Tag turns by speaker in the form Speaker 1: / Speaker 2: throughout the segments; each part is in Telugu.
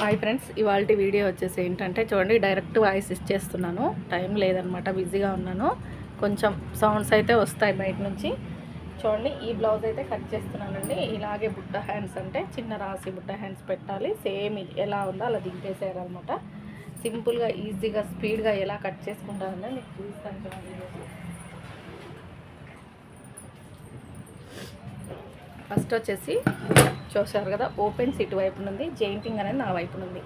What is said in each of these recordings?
Speaker 1: హాయ్ ఫ్రెండ్స్ ఇవాళ వీడియో వచ్చేసి ఏంటంటే చూడండి డైరెక్ట్ వాయిస్ ఇచ్చేస్తున్నాను టైం లేదనమాట బిజీగా ఉన్నాను. కొంచెం సౌండ్స్ అయితే వస్తాయి బయట నుంచి. చూడండి ఈ బ్లౌజ్ అయితే కట్ చేస్తున్నానండి. ఇలాగే బుట్ట హ్యాండ్స్ అంటే చిన్న రాసి బుట్ట హ్యాండ్స్ పెట్టాలి. సేమ్ ఎలా ఉందో అలా దింపేసేయాలన్నమాట. సింపుల్గా ఈజీగా స్పీడ్గా ఎలా కట్ చేసుకుంటానంటే మీకు చూస్తాను చూడండి. ఫస్ట్ వచ్చేసి చూసారు కదా ఓపెన్స్ ఇటువైపు నుండి జెయింటింగ్ అనేది నా వైపు నుండి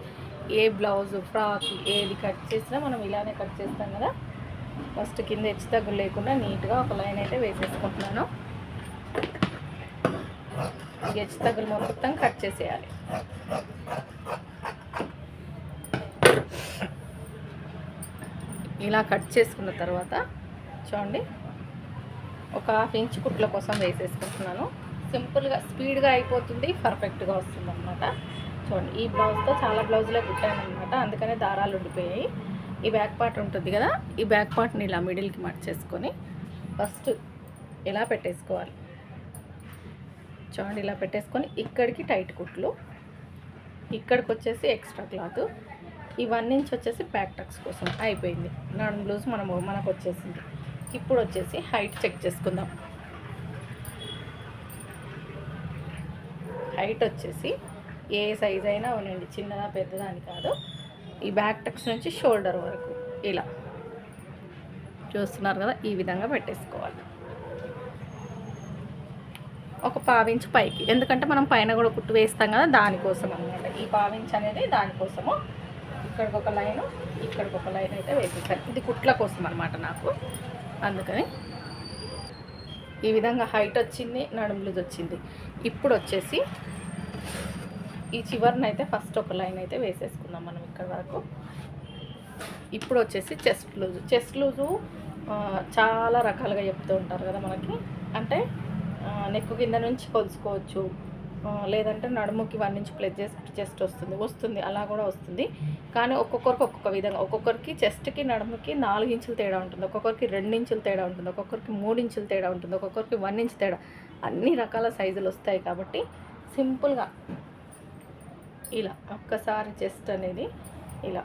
Speaker 1: ఏ బ్లౌజ్ ఫ్రాక్ ఏది కట్ చేసినా మనం ఇలానే కట్ చేస్తాం కదా. ఫస్ట్ కింద హెచ్చు తగ్గులు లేకుండా నీట్గా ఒక లైన్ అయితే వేసేసుకుంటున్నాను. హెచ్చు తగ్గులు మొత్తం కట్ చేసేయాలి. ఇలా కట్ చేసుకున్న తర్వాత చూడండి ఒక హాఫ్ ఇంచ్ కుట్ల కోసం వేసేసుకుంటున్నాను. సింపుల్గా స్పీడ్గా అయిపోతుంది పర్ఫెక్ట్గా వస్తుంది అనమాట చూడండి ఈ బ్లౌజ్తో చాలా బ్లౌజ్లే కుట్టానమాట అందుకనే దారాలు ఉండిపోయాయి. ఈ బ్యాక్ పార్ట్ ఉంటుంది కదా ఈ బ్యాక్ పార్ట్ని ఇలా మిడిల్కి మార్చేసుకొని ఫస్ట్ ఇలా పెట్టేసుకోవాలి? చూడండి ఇలా పెట్టేసుకొని ఇక్కడికి టైట్ కుట్లు ఇక్కడికి వచ్చేసి ఎక్స్ట్రా క్లాత్ ఈ వన్ ఇంచ్ వచ్చేసి బ్యాక్ టక్స్ కోసం అయిపోయింది. నడుము బ్లౌజ్ మనము మనకు వచ్చేసింది ఇప్పుడు వచ్చేసి హైట్ చెక్ చేసుకుందాం. హైట్ వచ్చేసి ఏ సైజ్ అయినా ఉండండి చిన్నదా పెద్దదా అని కాదు. ఈ బ్యాక్ టక్స్ నుంచి షోల్డర్ వరకు ఇలా. చూస్తున్నారు కదా ఈ విధంగా పెట్టేసుకోవాలి. ఒక పావించ్ పైకి. ఎందుకంటే మనం పైన కూడా కుట్టు వేస్తాం కదా దానికోసం అనమాట ఈ పావించ్ అనేది దానికోసము ఇక్కడికి ఒక లైను ఇక్కడికి ఒక లైన్ అయితే వేసేసాను. ఇది కుట్ల కోసం అనమాట నాకు. అందుకని ఈ విధంగా హైట్ వచ్చింది నడుము లూజ్ వచ్చింది. ఇప్పుడు వచ్చేసి ఈ చివరిని అయితే ఫస్ట్ ఒక లైన్ అయితే వేసేసుకుందాం మనం ఇక్కడ వరకు. ఇప్పుడు వచ్చేసి చెస్ట్ లూజు. చెస్ట్ లూజు చాలా రకాలుగా చెప్తూ ఉంటారు కదా మనకి. అంటే నెక్ కింద నుంచి కొలుసుకోవచ్చు లేదంటే నడుముకి వన్ ఇంచ్ ప్లస్ చేసి చెస్ట్ వస్తుంది వస్తుంది అలా కూడా వస్తుంది. కానీ ఒక్కొక్కరికి ఒక్కొక్క విధంగా ఒక్కొక్కరికి చెస్ట్కి నడుముకి నాలుగు ఇంచులు తేడా ఉంటుంది ఒక్కొక్కరికి రెండు ఇంచులు తేడా ఉంటుంది ఒక్కొక్కరికి మూడు ఇంచులు తేడా ఉంటుంది ఒక్కొక్కరికి వన్ ఇంచ్ తేడా. అన్ని రకాల సైజులు వస్తాయి కాబట్టి సింపుల్గా ఇలా ఒక్కసారి చెస్ట్ అనేది ఇలా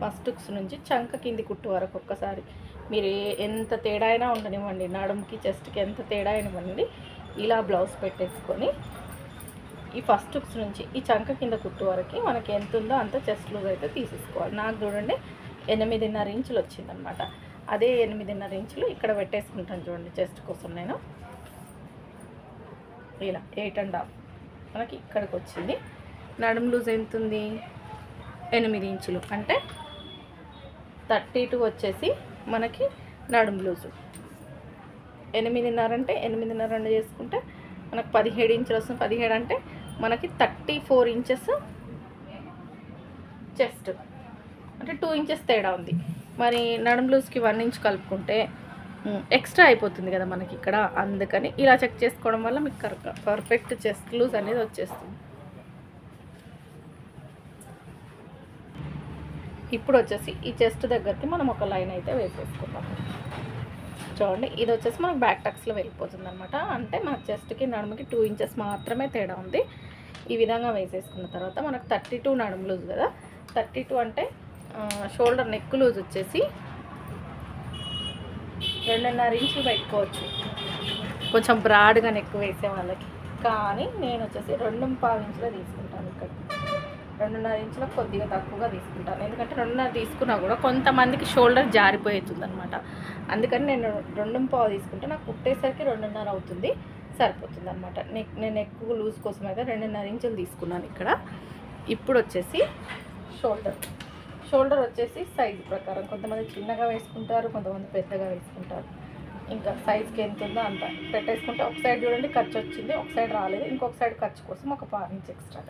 Speaker 1: ఫస్ట్ నుంచి చంక కింది కుట్టు వరకు ఒక్కసారి మీరు ఎంత తేడా అయినా ఉండనివ్వండి నడుముకి చెస్ట్కి ఎంత తేడా అయినవ్వండి ఇలా బ్లౌజ్ పెట్టేసుకొని ఈ ఫస్ట్ హుక్స్ నుంచి ఈ చంక కింద కుట్టు వరకు మనకి ఎంత ఉందో అంత చెస్ట్ లూజ్ అయితే తీసేసుకోవాలి. నాకు చూడండి ఎనిమిదిన్నర ఇంచులు వచ్చిందనమాట అదే ఎనిమిదిన్నర ఇంచులు ఇక్కడ పెట్టేసుకుంటాను చూడండి చెస్ట్ కోసం నేను. ఇలా ఎయిట్ అండ్ హాఫ్ మనకి ఇక్కడికి వచ్చింది. నడుము లూజ్ ఎంత ఉంది? ఎనిమిది ఇంచులు. అంటే థర్టీ టూ వచ్చేసి మనకి నడుము లూజు ఎనిమిదిన్నర అంటే ఎనిమిదిన్నర రెండు చేసుకుంటే మనకు పదిహేడు ఇంచులు వస్తుంది. పదిహేడు అంటే మనకి థర్టీ ఫోర్ ఇంచెస్ చెస్ట్. అంటే టూ ఇంచెస్ తేడా ఉంది. మరి నడుము లూజ్కి వన్ ఇంచ్ కలుపుకుంటే ఎక్స్ట్రా అయిపోతుంది కదా మనకి ఇక్కడ. అందుకని ఇలా చెక్ చేసుకోవడం వల్ల మీకు కరెక్ట్ పర్ఫెక్ట్ చెస్ట్ లూజ్ అనేది వచ్చేస్తుంది. ఇప్పుడు వచ్చేసి ఈ చెస్ట్ దగ్గరికి మనం ఒక లైన్ అయితే వేసేసుకుందాం. చూడండి ఇది వచ్చేసి మనకు బ్యాక్ టక్స్లో వెళ్ళిపోతుంది అనమాట అంటే మన చెస్ట్కి నడుముకి టూ ఇంచెస్ మాత్రమే తేడా ఉంది. ఈ విధంగా వేసేసుకున్న తర్వాత మనకు థర్టీ టూ నడుము లూజ్ కదా. థర్టీ టూ అంటే షోల్డర్ నెక్ లూజ్ వచ్చేసి రెండున్నర ఇంచులు పెట్టుకోవచ్చు. కొంచెం బ్రాడ్గా నెక్ వేసే వాళ్ళకి. కానీ నేను వచ్చేసి రెండు పావు ఇంచులో తీసుకుంటాను ఇక్కడ. రెండున్నర ఇంచులకు కొద్దిగా తక్కువగా తీసుకుంటాను. ఎందుకంటే రెండున్నర తీసుకున్నా కూడా కొంతమందికి షోల్డర్ జారిపోతుంది అనమాట అందుకని నేను రెండు పావు తీసుకుంటే నాకు కుట్టేసరికి రెండున్నర అవుతుంది. సరిపోతుంది అనమాట నెక్ నేను ఎక్కువ లూజ్ కోసం అయితే రెండున్నర ఇంచులు తీసుకున్నాను ఇక్కడ. ఇప్పుడు వచ్చేసి షోల్డర్. షోల్డర్ వచ్చేసి సైజు ప్రకారం కొంతమంది చిన్నగా వేసుకుంటారు కొంతమంది పెద్దగా వేసుకుంటారు. ఇంకా సైజ్కి ఎంత ఉందో అంత పెట్టేసుకుంటే ఒక సైడ్ చూడండి ఖర్చు వచ్చింది ఒక సైడ్ రాలేదు ఇంకొక సైడ్ ఖర్చు కోసం ఒక పావు ఇంచ్ ఎక్స్ట్రా.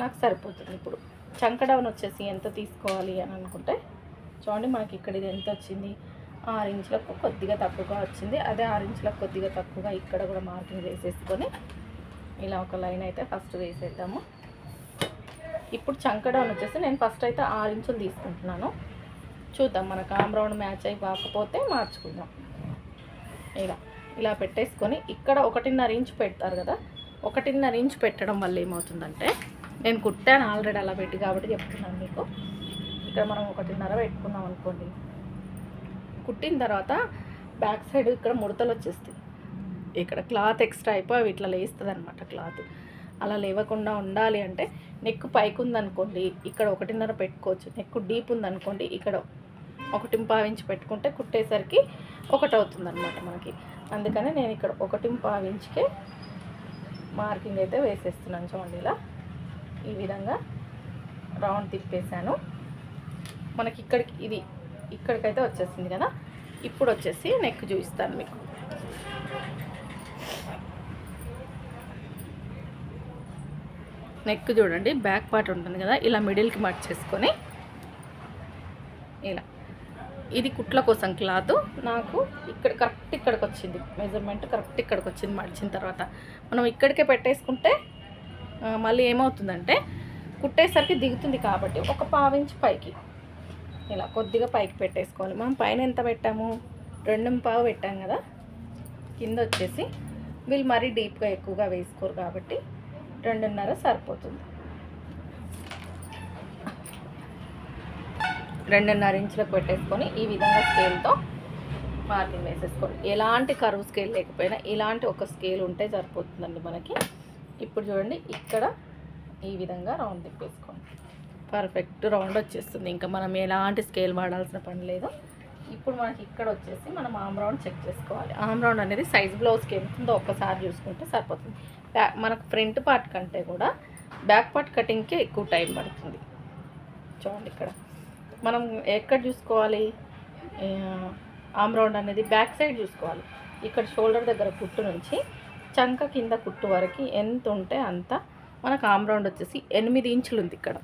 Speaker 1: నాకు సరిపోతుంది ఇప్పుడు. చంక డౌన్ వచ్చేసి ఎంత తీసుకోవాలి అని అనుకుంటే చూడండి మనకి ఇక్కడ ఇది ఎంత వచ్చింది? ఆరు ఇంచులకు కొద్దిగా తక్కువగా వచ్చింది. అదే ఆరు ఇంచులకు కొద్దిగా తక్కువగా ఇక్కడ కూడా మార్కింగ్ వేసేసుకొని ఇలా ఒక లైన్ అయితే ఫస్ట్ వేసేద్దాము. ఇప్పుడు చంకడౌన్ వచ్చేసి నేను ఫస్ట్ అయితే ఆరు ఇంచులు తీసుకుంటున్నాను. చూద్దాం మనకు ఆమ్ మ్యాచ్ అయి కాకపోతే మార్చుకుందాం. ఇలా ఇలా పెట్టేసుకొని ఇక్కడ ఒకటిన్నర ఇంచు పెడతారు కదా ఒకటిన్నర ఇంచు పెట్టడం వల్ల ఏమవుతుందంటే నేను కుట్టాను ఆల్రెడీ అలా పెట్టి కాబట్టి చెప్తున్నాను మీకు. ఇక్కడ మనం ఒకటిన్నర పెట్టుకున్నాం అనుకోండి. కుట్టిన తర్వాత బ్యాక్ సైడ్ ఇక్కడ ముడతలు వచ్చేస్తాయి. ఇక్కడ క్లాత్ ఎక్స్ట్రా అయిపోయి అవి ఇట్లా లేస్తుంది అనమాట క్లాత్. అలా లేవకుండా ఉండాలి అంటే నెక్ పైకి ఉందనుకోండి ఇక్కడ ఒకటిన్నర పెట్టుకోవచ్చు. నెక్ డీప్ ఉందనుకోండి ఇక్కడ ఒకటి పావించి పెట్టుకుంటే కుట్టేసరికి ఒకటి అవుతుందన్నమాట మనకి. అందుకని నేను ఇక్కడ ఒకటి పావించికే మార్కింగ్ అయితే వేసేస్తున్నాను చూడండి ఇలా. ఈ విధంగా రౌండ్ తిప్పేసాను మనకి ఇక్కడికి ఇది ఇక్కడికైతే వచ్చేసింది కదా? ఇప్పుడు వచ్చేసి నెక్ చూపిస్తాను మీకు. నెక్ చూడండి బ్యాక్ పార్ట్ ఉంటుంది కదా? ఇలా మిడిల్కి మట్ చేసుకొని ఇలా. ఇది కుట్ల కోసం క్లాత్. నాకు ఇక్కడ కరెక్ట్ ఇక్కడికి వచ్చింది. మెజర్మెంట్ కరెక్ట్ ఇక్కడికి వచ్చింది మడిచిన తర్వాత. మనం ఇక్కడికే పెట్టేసుకుంటే మళ్ళీ ఏమవుతుందంటే కుట్టేసరికి దిగుతుంది కాబట్టి ఒక పావించి పైకి. ఇలా కొద్దిగా పైకి పెట్టేసుకోవాలి. మనం పైన ఎంత పెట్టాము? రెండు పావు పెట్టాం కదా? కింద వచ్చేసి వీళ్ళు మరీ డీప్గా ఎక్కువగా వేసుకోరు కాబట్టి రెండున్నర సరిపోతుంది. రెండున్నర ఇంచులకు పెట్టేసుకొని ఈ విధంగా స్కేల్తో మార్కింగ్ వేసేసుకోండి. ఎలాంటి కరువు స్కేల్ లేకపోయినా ఇలాంటి ఒక స్కేల్ ఉంటే సరిపోతుందండి మనకి. ఇప్పుడు చూడండి ఇక్కడ ఈ విధంగా రౌండ్ తిప్పేసుకోండి. పర్ఫెక్ట్ రౌండ్ వచ్చేస్తుంది. ఇంకా మనం ఎలాంటి స్కేల్ వాడాల్సిన పని లేదు. ఇప్పుడు మనకి ఇక్కడ వచ్చేసి మనం ఆమ్ రౌండ్ చెక్ చేసుకోవాలి. ఆమ్ రౌండ్ అనేది సైజ్ బ్లౌజ్కి ఎంత ఉందో ఒక్కసారి చూసుకుంటే సరిపోతుంది. మనకు ఫ్రంట్ పార్ట్ కంటే కూడా బ్యాక్ పార్ట్ కటింగ్కే ఎక్కువ టైం పడుతుంది. చూడండి ఇక్కడ. మనం ఎక్కడ చూసుకోవాలి? ఆమ్ రౌండ్ అనేది బ్యాక్ సైడ్ చూసుకోవాలి. ఇక్కడ షోల్డర్ దగ్గర కుట్టు నుంచి చంక కింద కుట్టు వరకు ఎంత ఉంటే అంత మనకు ఆమ్ రౌండ్ వచ్చేసి ఎనిమిది ఇంచులు ఉంది ఇక్కడ.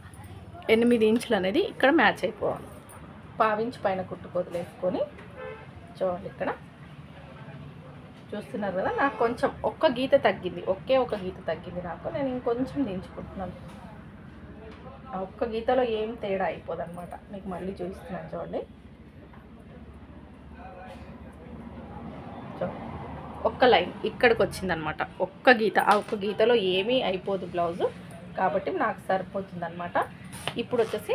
Speaker 1: ఎనిమిది ఇంచులు అనేది ఇక్కడ మ్యాచ్ అయిపోవాలి. పావించి పైన కుట్టు వేసుకొని చూడండి ఇక్కడ. చూస్తున్నారు కదా నాకు కొంచెం ఒక్క గీత తగ్గింది. ఒకే ఒక గీత తగ్గింది నాకు. నేను ఇంకొంచెం దించుకుంటున్నాను. ఆ ఒక్క గీతలో ఏం తేడా అయిపోదు అనమాట మీకు మళ్ళీ చూపిస్తున్నాను చూడండి. చూ- ఒక్క లైన్ ఇక్కడికి వచ్చిందనమాట ఒక్క గీత. ఆ ఒక్క గీతలో ఏమీ అయిపోదు బ్లౌజు. కాబట్టి నాకు సరిపోతుంది అనమాట ఇప్పుడు వచ్చేసి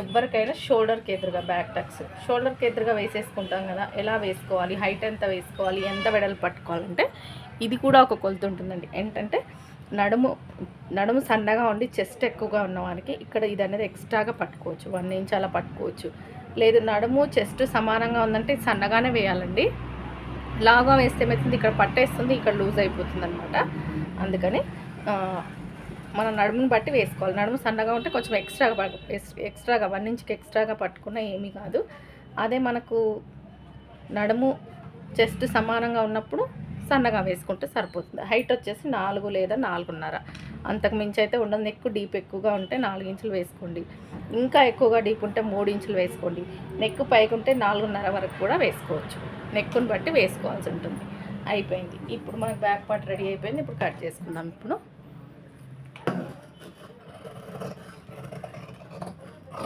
Speaker 1: ఎవరికైనా షోల్డర్కి ఎదురుగా బ్యాక్ టక్స్ షోల్డర్కి ఎదురుగా వేసేసుకుంటాం కదా ఎలా వేసుకోవాలి హైట్ ఎంత వేసుకోవాలి ఎంత వెడలు పట్టుకోవాలంటే ఇది కూడా ఒక కొలత ఉంటుందండి. ఏంటంటే నడుము నడుము సన్నగా ఉండి చెస్ట్ ఎక్కువగా ఉన్న వారికి ఇక్కడ ఇది అనేది ఎక్స్ట్రాగా పట్టుకోవచ్చు. వన్ ఇంచ్ అలా పట్టుకోవచ్చు. లేదు నడుము చెస్ట్ సమానంగా ఉందంటే సన్నగానే వేయాలండి. లాగా వేస్తే ఏమవుతుంది ఇక్కడ పట్టేస్తుంది ఇక్కడ లూజ్ అయిపోతుంది అనమాట అందుకని మన నడుముని బట్టి వేసుకోవాలి. నడుము సన్నగా ఉంటే కొంచెం ఎక్స్ట్రాగా ఎక్స్ట్రాగా వన్ ఇంచ్కి ఎక్స్ట్రాగా పట్టుకున్న ఏమీ కాదు. అదే మనకు నడుము చెస్ట్ సమానంగా ఉన్నప్పుడు సన్నగా వేసుకుంటే సరిపోతుంది. హైట్ వచ్చేసి నాలుగు లేదా నాలుగున్నర. అంతకు మించి అయితే ఉండదు. నెక్ డీప్ ఎక్కువగా ఉంటే నాలుగు ఇంచులు వేసుకోండి. ఇంకా ఎక్కువగా డీప్ ఉంటే మూడు ఇంచులు వేసుకోండి. నెక్ పైకి ఉంటే నాలుగున్నర వరకు కూడా వేసుకోవచ్చు. నెక్కుని బట్టి వేసుకోవాల్సి ఉంటుంది. అయిపోయింది. ఇప్పుడు మనకు బ్యాక్ పార్ట్ రెడీ అయిపోయింది. ఇప్పుడు కట్ చేసుకుందాం. ఇప్పుడు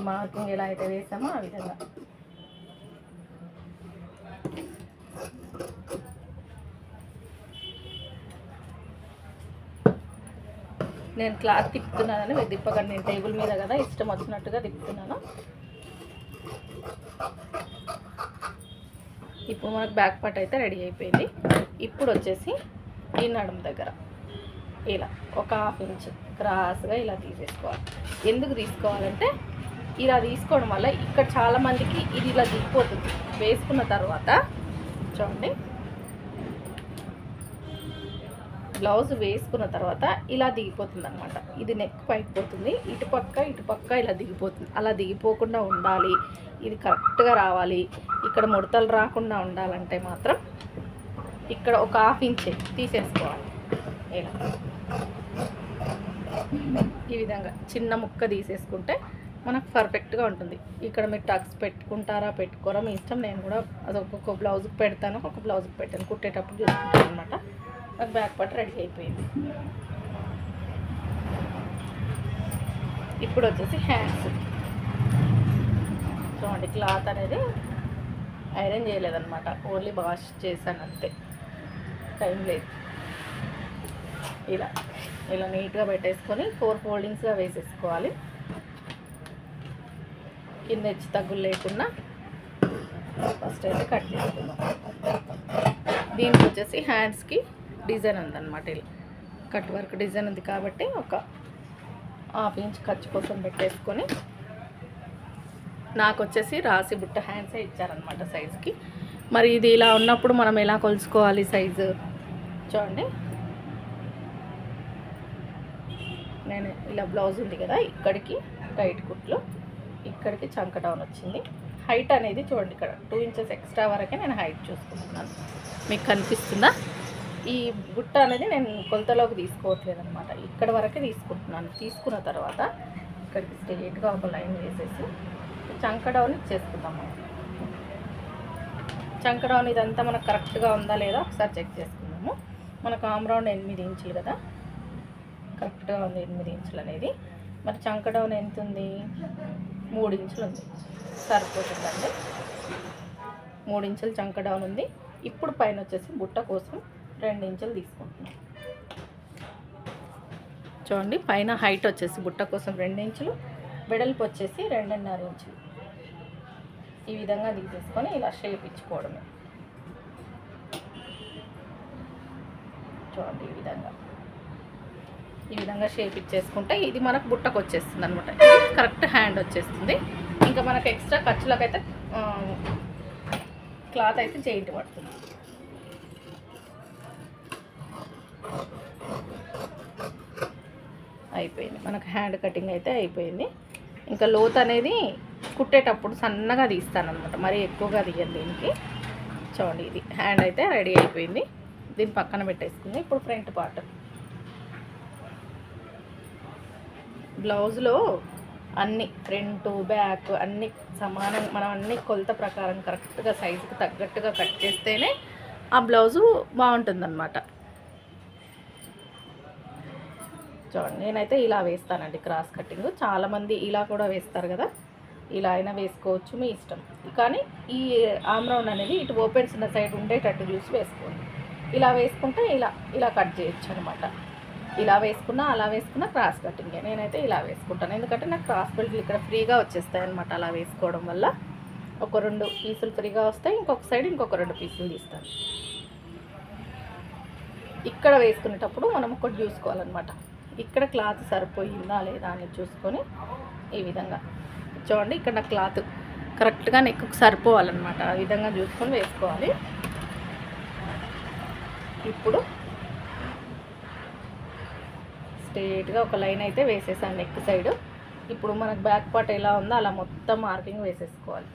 Speaker 1: మార్కింగ్ ఎలా అయితే వేసామో ఆ విధంగా. నేను క్లాత్ తిప్పుతున్నానని మీరు తిప్పకండి. నేను టేబుల్ మీద కదా ఇష్టం వచ్చినట్టుగా తిప్పుతున్నాను. ఇప్పుడు మనకు బ్యాక్ పార్ట్ అయితే రెడీ అయిపోయింది. ఇప్పుడు వచ్చేసి ఈ నడుం దగ్గర ఇలా ఒక హాఫ్ ఇంచ్ క్రాస్గా ఇలా తీసేసుకోవాలి. ఎందుకు తీసుకోవాలంటే ఇలా తీసుకోవడం వల్ల ఇక్కడ చాలా మందికి ఇది ఇలా దిగిపోతుంది. వేసుకున్న తర్వాత చూడండి. బ్లౌజ్ వేసుకున్న తర్వాత ఇలా దిగిపోతుంది అనమాట ఇది నెక్ పైకి పోతుంది ఇటుపక్క ఇలా దిగిపోతుంది. అలా దిగిపోకుండా ఉండాలి. ఇది కరెక్ట్గా రావాలి. ఇక్కడ ముడతలు రాకుండా ఉండాలంటే మాత్రం ఇక్కడ ఒక హాఫ్ ఇంచ్ తీసేసుకోవాలి. ఇలా. ఈ విధంగా చిన్న ముక్క తీసేసుకుంటే మనకు పర్ఫెక్ట్గా ఉంటుంది. ఇక్కడ మీరు టక్స్ పెట్టుకుంటారా పెట్టుకోరా మీ ఇష్టం నేను కూడా అది ఒక్కొక్క బ్లౌజ్కి పెడతాను. ఒక్కొక్క బ్లౌజ్కి పెట్టాను. కుట్టేటప్పుడు చూసుకుంటాను అనమాట నాకు బ్యాక్ పార్ట్ రెడీ అయిపోయింది. ఇప్పుడు వచ్చేసి హ్యాండ్స్ చూడండి క్లాత్ అనేది ఐరన్ చేయలేదన్నమాట. ఓన్లీ వాష్ చేశాను అంతే. టైం లేదు. ఇలా ఇలా నీట్గా పెట్టేసుకొని ఫోర్ ఫోల్డింగ్స్గా వేసేసుకోవాలి. కింద హెచ్చు తగ్గులు లేకుండా ఫస్ట్ అయితే కట్ చేసుకుందాం. దీనికి వచ్చేసి హ్యాండ్స్కి డిజైన్ ఉందన్నమాట ఇలా. కట్ వర్క్ డిజైన్ ఉంది కాబట్టి ఒక హాఫ్ ఇంచ్ ఖర్చు కోసం పెట్టేసుకొని నాకు వచ్చేసి రాసి బుట్ట హ్యాండ్సే ఇచ్చారనమాట సైజుకి మరి ఇది ఇలా ఉన్నప్పుడు మనం ఎలా కొలుసుకోవాలి సైజు చూడండి. నేను ఇలా బ్లౌజ్ ఉంది కదా ఇక్కడికి టైట్ కుట్లు. ఇక్కడికి చంక డౌన్ వచ్చింది. హైట్ అనేది చూడండి ఇక్కడ టూ ఇంచెస్ ఎక్స్ట్రా వరకే నేను హైట్ చూసుకుంటున్నాను. మీకు కనిపిస్తుందా? ఈ బుట్ట అనేది నేను కొలతలోకి తీసుకోవట్లేదు అనమాట ఇక్కడ వరకే తీసుకుంటున్నాను. తీసుకున్న తర్వాత ఇక్కడికి స్ట్రేట్గా ఒక లైన్ వేసేసి చంక డౌన్ చేసుకుందాము చంక డౌన్ ఇదంతా మనకు కరెక్ట్గా ఉందా లేదా ఒకసారి చెక్ చేసుకుందాము. మనకు ఆమ్రౌండ్ ఎనిమిది ఇంచులు కదా? కరెక్ట్గా ఉంది ఎనిమిది ఇంచులు అనేది. మరి చంక డౌన్ ఎంత ఉంది? మూడు ఇంచులు ఉంది. సరిపోతుందండి. మూడు ఇంచులు చంక డౌన్ ఉంది. ఇప్పుడు పైన వచ్చేసి బుట్ట కోసం రెండు ఇంచులు తీసుకుంటున్నాం. చూడండి పైన హైట్ వచ్చేసి బుట్ట కోసం రెండు ఇంచులు వెడల్పు వచ్చేసి రెండున్నర ఇంచులు. ఈ విధంగా తీసేసుకొని ఇలా షేప్ ఇచ్చుకోవడమే. చూడండి ఈ విధంగా. ఈ విధంగా షేప్ ఇచ్చేసుకుంటే ఇది మనకు బుట్టకు వచ్చేస్తుంది అనమాట కరెక్ట్ హ్యాండ్ వచ్చేస్తుంది. ఇంకా మనకు ఎక్స్ట్రా ఖర్చులకైతే క్లాత్ అయితే చేయింటి పడుతుంది. అయిపోయింది. మనకు హ్యాండ్ కటింగ్ అయితే అయిపోయింది. ఇంకా లోత్ అనేది కుట్టేటప్పుడు సన్నగా తీస్తానమాట మరీ ఎక్కువగా తీయండి దీనికి. చూడండి ఇది హ్యాండ్ అయితే రెడీ అయిపోయింది. దీన్ని పక్కన పెట్టేసుకుంది. ఇప్పుడు ఫ్రంట్ పార్ట్ బ్లౌజ్లో అన్ని ఫ్రంట్ బ్యాక్ అన్ని సమానం మనం అన్ని కొలత ప్రకారం కరెక్ట్గా సైజుకి తగ్గట్టుగా కట్ చేస్తేనే ఆ బ్లౌజు బాగుంటుందన్నమాట. చూడండి నేనైతే ఇలా వేస్తానండి క్రాస్ కటింగ్ చాలామంది ఇలా కూడా వేస్తారు కదా. ఇలా అయినా వేసుకోవచ్చు మీ ఇష్టం. కానీ ఈ ఆమ్రౌండ్ అనేది ఇటు ఓపెన్స్ ఉన్న సైడ్ ఉండేటట్టు చూసి వేసుకోండి. ఇలా వేసుకుంటే ఇలా ఇలా కట్ చేయొచ్చు అనమాట ఇలా వేసుకున్నా అలా వేసుకున్నా క్రాస్ కటింగ్ నేనైతే ఇలా వేసుకుంటాను. ఎందుకంటే నాకు క్రాస్ బెల్ట్లు ఇక్కడ ఫ్రీగా వచ్చేస్తాయి అనమాట అలా వేసుకోవడం వల్ల. ఒక రెండు పీసులు ఫ్రీగా వస్తాయి. ఇంకొక సైడ్ ఇంకొక రెండు పీసులు తీస్తాను. ఇక్కడ వేసుకునేటప్పుడు మనం ఒకటి చూసుకోవాలన్నమాట. ఇక్కడ క్లాత్ సరిపోయిందా లేదా అని చూసుకొని ఈ విధంగా. చూడండి ఇక్కడ నా క్లాత్ కరెక్ట్గా నెక్కు సరిపోవాలన్నమాట. ఆ విధంగా చూసుకొని వేసుకోవాలి. ఇప్పుడు స్ట్రేట్గా ఒక లైన్ అయితే వేసేసాను నెక్ సైడ్. ఇప్పుడు మనకు బ్యాక్ పార్ట్ ఎలా ఉందో అలా మొత్తం మార్కింగ్ వేసేసుకోవాలి.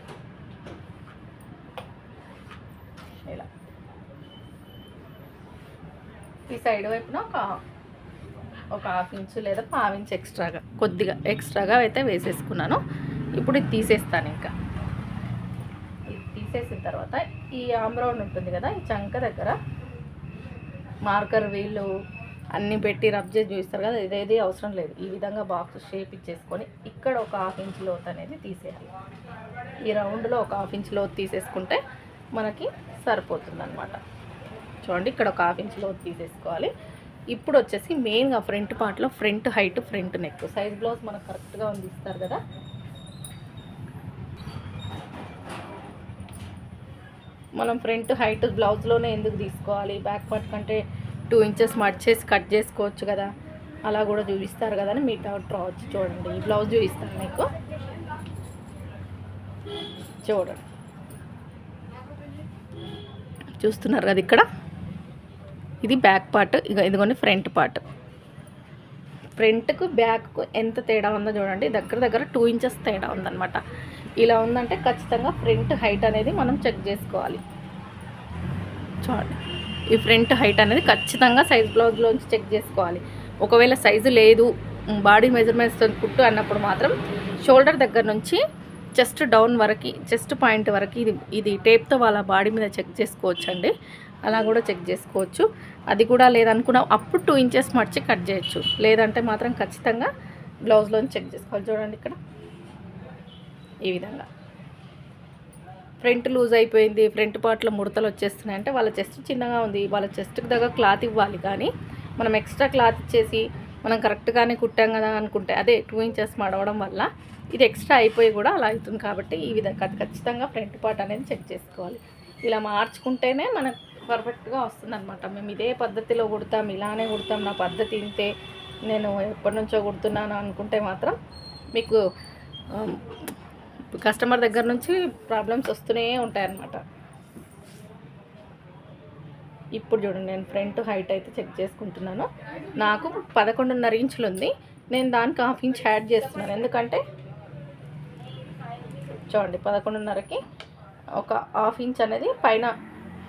Speaker 1: ఇలా. ఈ సైడ్ వైపున ఒక ఒక హాఫ్ ఇంచు లేదా పావు ఇంచు ఎక్స్ట్రాగా కొద్దిగా ఎక్స్ట్రాగా అయితే వేసేసుకున్నాను. ఇప్పుడు ఇది తీసేస్తాను ఇంకా. ఇది తీసేసిన తర్వాత ఈ ఆమ్రౌండ్ ఉంటుంది కదా ఈ చంక దగ్గర మార్కర్ వీళ్ళు అన్నీ పెట్టి రబ్ చేసి చూపిస్తారు కదా ఇదేది అవసరం లేదు. ఈ విధంగా బాక్స్ షేప్ ఇచ్చేసుకొని ఇక్కడ ఒక హాఫ్ ఇంచ్ లోత్ అనేది తీసేయాలి. ఈ రౌండ్లో ఒక హాఫ్ ఇంచ్ లోత్ తీసేసుకుంటే మనకి సరిపోతుంది అనమాట చూడండి ఇక్కడ ఒక హాఫ్ ఇంచ్ లోత్ తీసేసుకోవాలి. ఇప్పుడు వచ్చేసి మెయిన్గా ఫ్రంట్ పార్ట్లో front height front neck size blouse మనకు కరెక్ట్గా ఉంది ఇస్తారు కదా. మనం ఫ్రంట్ హైట్ బ్లౌజ్లోనే ఎందుకు తీసుకోవాలి? బ్యాక్ పార్ట్ కంటే టూ ఇంచెస్ మడ్ చేసి కట్ చేసుకోవచ్చు కదా. అలా కూడా చూపిస్తారు కదా అని మీ డౌట్ రావచ్చు చూడండి. ఈ బ్లౌజ్ చూపిస్తాను మీకు. చూడండి. చూస్తున్నారు కదా ఇక్కడ? ఇది బ్యాక్ పార్ట్. ఇక ఇదిగోండి ఫ్రంట్ పార్ట్. ఫ్రంట్కు బ్యాక్కు ఎంత తేడా ఉందో చూడండి. దగ్గర దగ్గర టూ ఇంచెస్ తేడా ఉందన్నమాట. ఇలా ఉందంటే ఖచ్చితంగా ఫ్రంట్ హైట్ అనేది మనం చెక్ చేసుకోవాలి. చూడండి. ఈ ఫ్రంట్ హైట్ అనేది ఖచ్చితంగా సైజ్ బ్లౌజ్లోంచి చెక్ చేసుకోవాలి. ఒకవేళ సైజు లేదు బాడీ మెజర్మెంట్స్ కుట్టు అన్నప్పుడు మాత్రం షోల్డర్ దగ్గర నుంచి చెస్ట్ డౌన్ వరకు చెస్ట్ పాయింట్ వరకు ఇది ఇది టేప్తో వాళ్ళ బాడీ మీద చెక్ చేసుకోవచ్చు అండి అలా కూడా చెక్ చేసుకోవచ్చు. అది కూడా లేదనుకున్న అప్పుడు టూ ఇంచెస్ మర్చి కట్ చేయొచ్చు. లేదంటే మాత్రం ఖచ్చితంగా బ్లౌజ్లోని చెక్ చేసుకోవాలి. చూడండి ఇక్కడ. ఈ విధంగా. ఫ్రంట్ లూజ్ అయిపోయింది ఫ్రంట్ పార్ట్లో ముడతలు వచ్చేస్తున్నాయి అంటే వాళ్ళ చెస్ట్ చిన్నగా ఉంది వాళ్ళ చెస్ట్కి దగ్గర క్లాత్ ఇవ్వాలి కానీ మనం ఎక్స్ట్రా క్లాత్ ఇచ్చేసి మనం కరెక్ట్గానే కుట్టాం కదా అనుకుంటే అదే టూ ఇంచెస్ మడవడం వల్ల ఇది ఎక్స్ట్రా అయిపోయి కూడా అలా అవుతుంది కాబట్టి ఈ విధంగా ఖచ్చితంగా ఫ్రంట్ పార్ట్ అనేది చెక్ చేసుకోవాలి. ఇలా మార్చుకుంటేనే మనకు పర్ఫెక్ట్గా వస్తుంది అనమాట మేము ఇదే పద్ధతిలో కుడతాం ఇలానే కుడతాం నా పద్ధతి ఇంతే నేను ఎప్పటి నుంచో కుడుతున్నాను అనుకుంటే మాత్రం మీకు కస్టమర్ దగ్గర నుంచి ప్రాబ్లమ్స్ వస్తూనే ఉంటాయన్నమాట. ఇప్పుడు చూడండి నేను ఫ్రంట్ హైట్ అయితే చెక్ చేసుకుంటున్నాను. నాకు పదకొండున్నర ఇంచులు ఉంది నేను దానికి హాఫ్ ఇంచ్ యాడ్ చేస్తున్నాను. ఎందుకంటే చూడండి పదకొండున్నరకి ఒక హాఫ్ ఇంచ్ అనేది పైన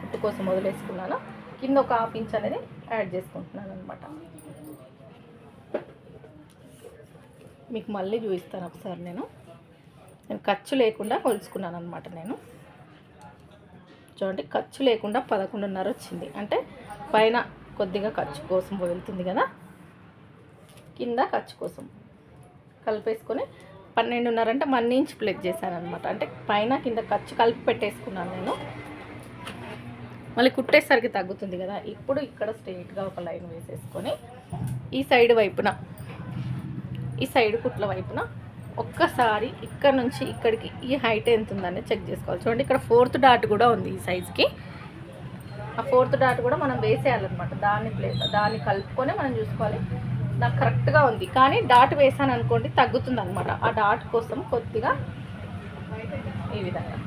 Speaker 1: కుట్టు కోసం వదిలేసుకున్నాను. కింద ఒక హాఫ్ ఇంచ్ అనేది యాడ్ చేసుకుంటున్నాను అనమాట మీకు మళ్ళీ చూపిస్తాను ఒకసారి నేను. నేను ఖర్చు లేకుండా కొలుచుకున్నాను అనమాట నేను. చూడండి ఖర్చు లేకుండా పదకొండున్నర వచ్చింది. అంటే పైన కొద్దిగా ఖర్చు కోసం వెళ్తుంది కదా? కింద ఖర్చు కోసం కలిపేసుకొని పన్నెండున్నర అంటే వన్ ఇంచ్ ప్లేట్ చేశాను అనమాట అంటే పైన కింద ఖర్చు కలిపి పెట్టేసుకున్నాను నేను. మళ్ళీ కుట్టేసరికి తగ్గుతుంది కదా? ఇప్పుడు ఇక్కడ స్ట్రెయిట్గా ఒక లైన్ వేసేసుకొని ఈ సైడ్ వైపున ఈ సైడ్ కుట్ల వైపున ఒక్కసారి ఇక్కడ నుంచి ఇక్కడికి ఈ హైట్ ఎంత ఉందని చెక్ చేసుకోవాలి. చూడండి ఇక్కడ ఫోర్త్ డాట్ కూడా ఉంది ఈ సైజ్కి ఆ ఫోర్త్ డాట్ కూడా మనం వేసేయాలన్నమాట. దాన్ని ప్లేస్ దాన్ని కలుపుకొని మనం చూసుకోవాలి. నాకు కరెక్ట్గా ఉంది. కానీ డాట్ వేసాను అనుకోండి తగ్గుతుంది అనమాట ఆ డాట్ కోసం కొద్దిగా ఈ విధంగా.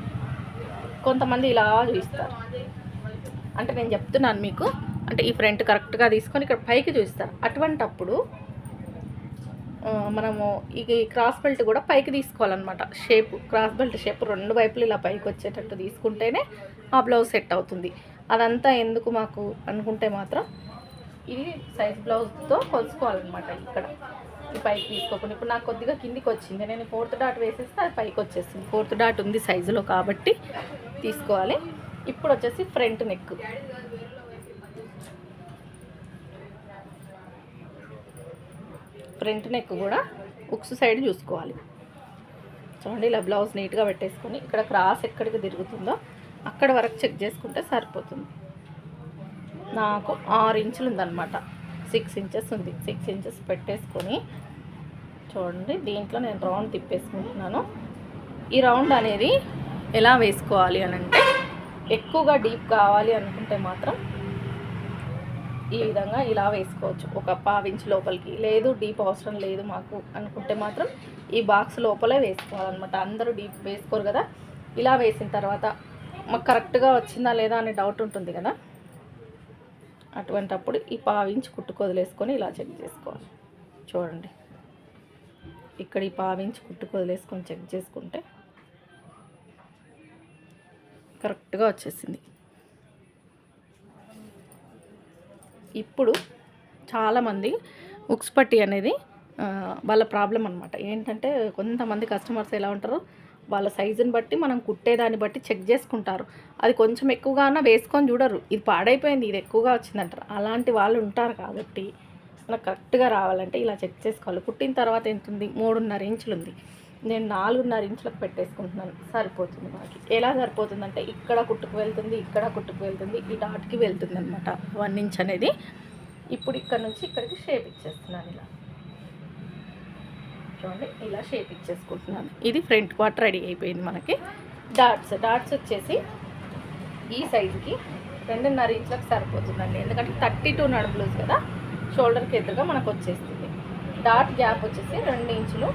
Speaker 1: కొంతమంది ఇలా చూస్తారు. అంటే నేను చెప్తున్నాను మీకు. అంటే ఈ ఫ్రంట్ కరెక్ట్గా తీసుకొని ఇక్కడ పైకి చూస్తారు. అటువంటప్పుడు మనము ఈ క్రాస్ బెల్ట్ కూడా పైకి తీసుకోవాలన్నమాట. షేప్ క్రాస్ బెల్ట్ షేప్ రెండు వైపులు ఇలా పైకి వచ్చేటట్టు తీసుకుంటేనే ఆ బ్లౌజ్ సెట్ అవుతుంది. అదంతా ఎందుకు మాకు అనుకుంటే మాత్రం ఇది సైజ్ బ్లౌజ్తో కొలుసుకోవాలన్నమాట ఇక్కడ. ఈ పైకి తీసుకోకుండా. ఇప్పుడు నాకు కొద్దిగా కిందికి వచ్చింది. నేను ఫోర్త్ డాట్ వేసేస్తే అది పైకి వచ్చేస్తుంది. ఫోర్త్ డాట్ ఉంది సైజులో కాబట్టి తీసుకోవాలి. ఇప్పుడు వచ్చేసి ఫ్రంట్ నెక్ ఫ్రంట్ నెక్ కూడా ఉక్స్ సైడ్ చూసుకోవాలి. చూడండి ఇలా బ్లౌజ్ నీట్గా పెట్టేసుకొని ఇక్కడ క్రాస్ ఎక్కడికి తిరుగుతుందో అక్కడ వరకు చెక్ చేసుకుంటే సరిపోతుంది. నాకు ఆరు ఇంచులు ఉందన్నమాట. సిక్స్ ఇంచెస్ ఉంది. సిక్స్ ఇంచెస్ పెట్టేసుకొని చూడండి దీంట్లో నేను రౌండ్ తిప్పేసుకుంటున్నాను. ఈ రౌండ్ అనేది ఎలా వేసుకోవాలి అని అంటే ఎక్కువగా డీప్ కావాలి అనుకుంటే మాత్రం ఈ విధంగా ఇలా వేసుకోవచ్చు. ఒక పావించి లోపలికి. లేదు డీప్ అవసరం లేదు మాకు అనుకుంటే మాత్రం ఈ బాక్స్ లోపలే వేసుకోవాలన్నమాట. అందరూ డీప్ వేసుకోరు కదా. ఇలా వేసిన తర్వాత మాకు కరెక్ట్గా వచ్చిందా లేదా అనే డౌట్ ఉంటుంది కదా. అటువంటప్పుడు ఈ పావించి కుట్టుకొదిలేసుకొని ఇలా చెక్ చేసుకోవాలి. చూడండి. ఇక్కడ ఈ పావించి కుట్టుకొదిలేసుకొని చెక్ చేసుకుంటే కరెక్ట్గా వచ్చేసింది. ఇప్పుడు చాలామంది ఉక్స్ పట్టి అనేది వాళ్ళ ప్రాబ్లం అనమాట ఏంటంటే కొంతమంది కస్టమర్స్ ఎలా ఉంటారో వాళ్ళ సైజుని బట్టి మనం కుట్టేదాన్ని బట్టి చెక్ చేసుకుంటారు. అది కొంచెం ఎక్కువగానే వేసుకొని చూడరు. ఇది పాడైపోయింది ఇది ఎక్కువగా వచ్చిందంటారు. అలాంటి వాళ్ళు ఉంటారు కాబట్టి మనకు కరెక్ట్గా రావాలంటే ఇలా చెక్ చేసుకోవాలి. కుట్టిన తర్వాత ఎంత ఉంది మూడున్నర ఇంచులు ఉంది నేను నాలుగున్నర ఇంచులకు పెట్టేసుకుంటున్నాను. సరిపోతుంది మనకి ఎలా సరిపోతుందంటే ఇక్కడ కుట్టుకు వెళ్తుంది ఇక్కడ కుట్టుకు వెళ్తుంది ఈ డాట్కి వెళ్తుంది అనమాట వన్ ఇంచ్ అనేది. ఇప్పుడు ఇక్కడ నుంచి ఇక్కడికి షేప్ ఇచ్చేస్తున్నాను ఇలా. చూడండి ఇలా షేప్ ఇచ్చేసుకుంటున్నాను. ఇది ఫ్రంట్ పార్ట్ రెడీ అయిపోయింది మనకి. డాట్స్ డాట్స్ వచ్చేసి ఈ సైజుకి రెండున్నర ఇంచులకు సరిపోతుందండి. ఎందుకంటే థర్టీ టూ నడు బ్లౌజ్ కదా. షోల్డర్కి ఎదురుగా మనకు వచ్చేస్తుంది. డాట్ గ్యాప్ వచ్చేసి రెండు ఇంచులు.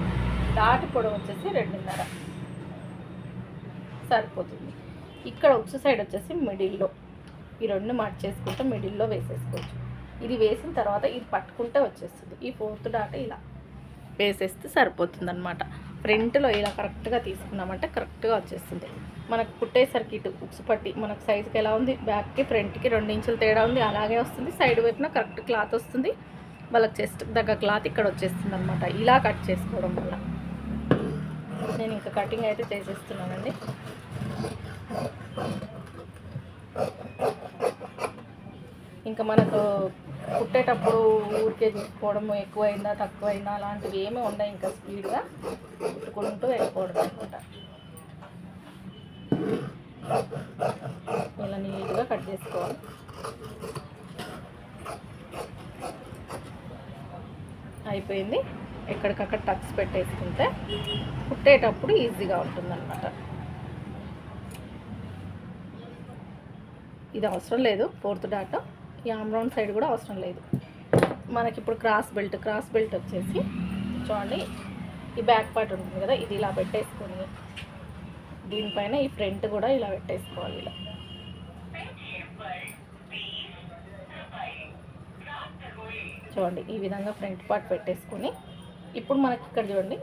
Speaker 1: డాట్ పొడవు వచ్చేసి రెండున్నర. సరిపోతుంది. ఇక్కడ ఉక్సు సైడ్ వచ్చేసి మిడిల్లో. ఈ రెండు మార్చేసుకుంటే మిడిల్లో వేసేసుకోవచ్చు. ఇది వేసిన తర్వాత ఇది పట్టుకుంటే వచ్చేస్తుంది. ఈ ఫోర్త్ డాట్ ఇలా వేసేస్తే సరిపోతుంది అనమాట ఫ్రంట్లో ఇలా కరెక్ట్గా తీసుకున్నామంటే కరెక్ట్గా వచ్చేస్తుంది. మనకు కుట్టేసరికి ఇటు ఉక్స్ పట్టి మనకు సైజుకి ఎలా ఉంది? బ్యాక్కి ఫ్రంట్కి రెండు ఇంచులు తేడా ఉంది. అలాగే వస్తుంది. సైడ్ వైపున కరెక్ట్ క్లాత్ వస్తుంది. వాళ్ళకి చెస్ట్ దగ్గర క్లాత్ ఇక్కడ వచ్చేస్తుంది అనమాట ఇలా కట్ చేసుకోవడం వల్ల. నేను ఇంకా కటింగ్ అయితే చేసేస్తున్నానండి. ఇంకా మనకు కుట్టేటప్పుడు ఊరికే చూసుకోవడం ఎక్కువైందా తక్కువైందా అలాంటివి ఏమీ ఉండవు ఇంకా స్పీడ్గా కుట్టుకుంటూ వెళ్ళిపోవడం అనమాట. ఇలా నీట్గా కట్ చేసుకోవాలి. అయిపోయింది. ఎక్కడికక్కడ టక్స్ పెట్టేసుకుంటే కుట్టేటప్పుడు ఈజీగా ఉంటుందన్నమాట. ఇది అవసరం లేదు ఫోర్త్ డాట్. ఈ ఆమ్రౌండ్ సైడ్ కూడా అవసరం లేదు. మనకి ఇప్పుడు క్రాస్ బెల్ట్ క్రాస్ బెల్ట్ వచ్చేసి చూడండి ఈ బ్యాక్ పార్ట్ ఉంటుంది కదా ఇది ఇలా పెట్టేసుకొని దీనిపైన ఈ ఫ్రంట్ కూడా ఇలా పెట్టేసుకోవాలి ఇలా. చూడండి ఈ విధంగా ఫ్రంట్ పార్ట్ పెట్టేసుకొని ఇప్పుడు మనకి ఇక్కడ చూడండి.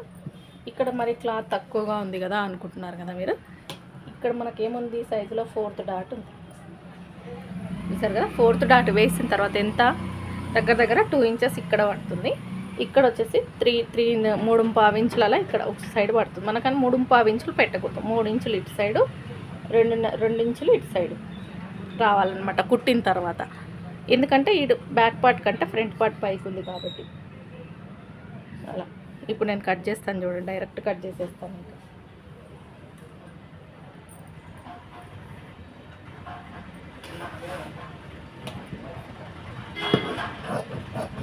Speaker 1: ఇక్కడ మరి క్లాత్ తక్కువగా ఉంది కదా అనుకుంటున్నారు కదా మీరు. ఇక్కడ మనకి ఏముంది సైజులో ఫోర్త్ డాట్ ఉంది. చూసారు కదా? ఫోర్త్ డాట్ వేసిన తర్వాత ఎంత? దగ్గర దగ్గర టూ ఇంచెస్ ఇక్కడ పడుతుంది. ఇక్కడ వచ్చేసి త్రీ త్రీ మూడు పావు ఇంచుల ఇక్కడ ఒక సైడ్ పడుతుంది. మనకని మూడు పావు ఇంచులు పెట్టకూడదు. మూడు ఇంచులు ఇటు సైడు రెండు రెండు ఇంచులు ఇటు సైడు రావాలన్నమాట కుట్టిన తర్వాత. ఎందుకంటే ఇటు బ్యాక్ పార్ట్ కంటే ఫ్రంట్ పార్ట్ పైకి ఉంది కాబట్టి. అలా. ఇప్పుడు నేను కట్ చేస్తాను చూడండి డైరెక్ట్ కట్ చేసేస్తాను ఇంకా.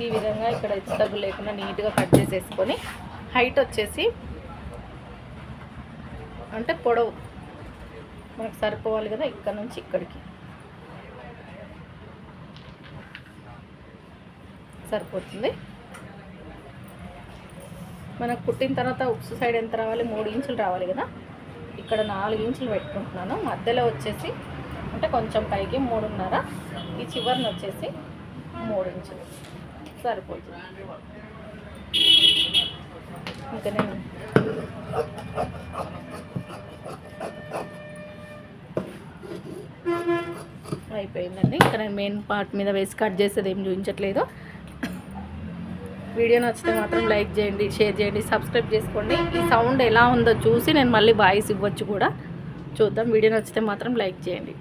Speaker 1: ఈ విధంగా ఇక్కడ హెచ్చు లేకుండా నీట్గా కట్ చేసేసుకొని హైట్ వచ్చేసి అంటే పొడవు. మనకు సరిపోవాలి కదా ఇక్కడ నుంచి ఇక్కడికి. సరిపోతుంది. మనకు కుట్టిన తర్వాత ఉప్స్ సైడ్ ఎంత రావాలి? మూడు ఇంచులు రావాలి కదా. ఇక్కడ నాలుగు ఇంచులు పెట్టుకుంటున్నాను. మధ్యలో వచ్చేసి అంటే కొంచెం పైకి మూడున్నర. ఈ చివరిని వచ్చేసి మూడు ఇంచులు. సరిపోతుంది. ఇంకా నేను అయిపోయిందండి. ఇక్కడ నేను మెయిన్ పార్ట్ మీద వేసి కట్ చేసేది ఏం చూపించట్లేదు. వీడియో నచ్చితే మాత్రం లైక్ చేయండి షేర్ చేయండి సబ్స్క్రైబ్ చేసుకోండి. ఈ సౌండ్ ఎలా ఉందో చూసి నేను మళ్ళీ వాయిస్ ఇవ్వచ్చు కూడా. చూద్దాం వీడియో నచ్చితే మాత్రం లైక్ చేయండి.